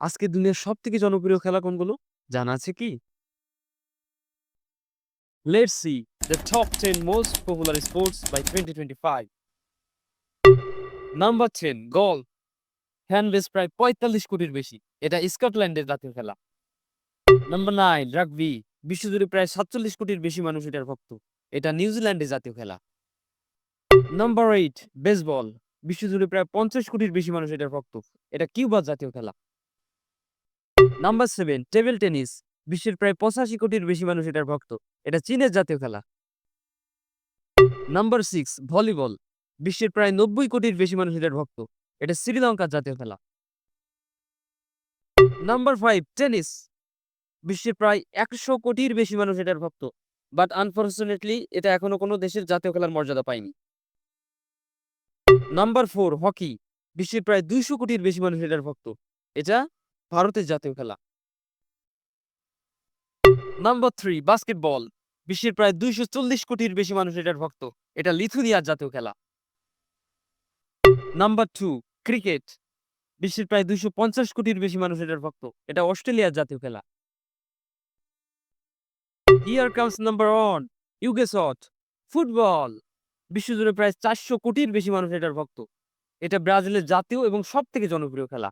আজকে দুনিয়ার সব থেকে জনপ্রিয় খেলা কোনগুলো? জানা আছে কি? The top ten most popular sports by twenty twenty five number ten golf fan base প্রায় পঁয়তাল্লিশ কোটির বেশি। এটা স্কটল্যান্ডের জাতীয় খেলা। নাম্বার নাইন রাগবি বিশ্বজুড়ে প্রায় সাতচল্লিশ কোটির বেশি মানুষ এটার ভক্ত। এটা নিউজিল্যান্ডের জাতীয় খেলা। নাম্বার এইট বেসবল বিশ্বজুড়ে প্রায় পঞ্চাশ কোটির বেশি মানুষ এটার ভক্ত। এটা কিউবার জাতীয় খেলা। নাম্বার সেভেন টেবিল টেনিস বিশ্বের প্রায় পঁচাশি কোটির বেশি মানুষ এটার ভক্ত। এটা চীনের জাতীয় খেলা। নাম্বার সিক্স ভলিবল বিশ্বের প্রায় নব্বই কোটির বেশি মানুষ এটার ভক্ত। এটা শ্রীলঙ্কার জাতীয় খেলা। নাম্বার ফাইভ টেনিস বিশ্বের প্রায় একশো কোটির বেশি মানুষ এটার ভক্ত। বাট আনফর্চুনেটলি এটা এখনও কোনো দেশের জাতীয় খেলার মর্যাদা পায়নি। নাম্বার ফোর হকি বিশ্বের প্রায় দুইশো কোটির বেশি মানুষ এটার ভক্ত। এটা ভারতের জাতীয় খেলা। নাম্বার থ্রি বাস্কেটবল বিশ্বের প্রায় দুইশো চল্লিশ কোটির বেশি মানুষ এটার ভক্ত। এটা লিথুনিয়ার জাতীয় খেলা। নাম্বার টু ক্রিকেট বিশ্বের প্রায় দুইশো পঞ্চাশ কোটির বেশি মানুষ এটার ভক্ত। এটা অস্ট্রেলিয়ার জাতীয় খেলা। Here comes number one ইউগেসট football বিশ্বজুড়ে প্রায় চারশো কোটির বেশি মানুষ এটার ভক্ত। এটা ব্রাজিলের জাতীয় এবং সব থেকে জনপ্রিয় খেলা।